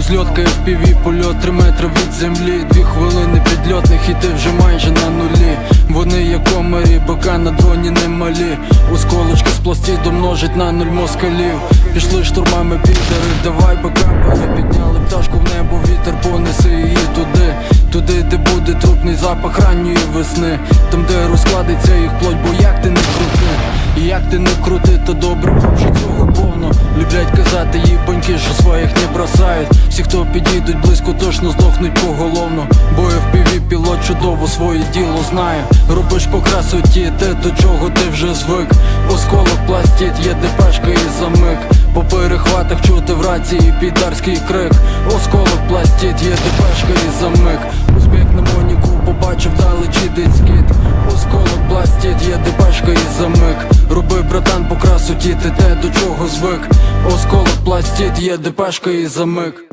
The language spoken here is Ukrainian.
Зльотка FPV, польот 3 метри від землі. Дві хвилини підльотних і ти вже майже на нулі. Вони як комарі, бока на дроні немалі. Осколочки з пластиду множить на нуль москалів. Пішли штурмами підери, давай бакапери Підняли пташку в небо, вітер понесе її туди. Туди, де буде трупний запах ранньої весни. Там, де розкладеться їх плоть, бо як ти не крути? І як ти не крути, то добре що цього їбаньки, що своїх не бросають. Всі, хто підійдуть близько, точно здохнуть поголовно. Бо FPV пілот чудово своє діло знає. Робиш по красоті те, до чого ти вже звик. Осколок пластит, є депешка і замик. По перехватах чути в рації підарський крик. Осколок пластит, є депешка і замик. Узбек на моніку побачив далечі десь скіт Осколок пластит, є депешка і замик Роби, братан, по красоті, ти те, до чого звик. Осколок пластід є депешка і замик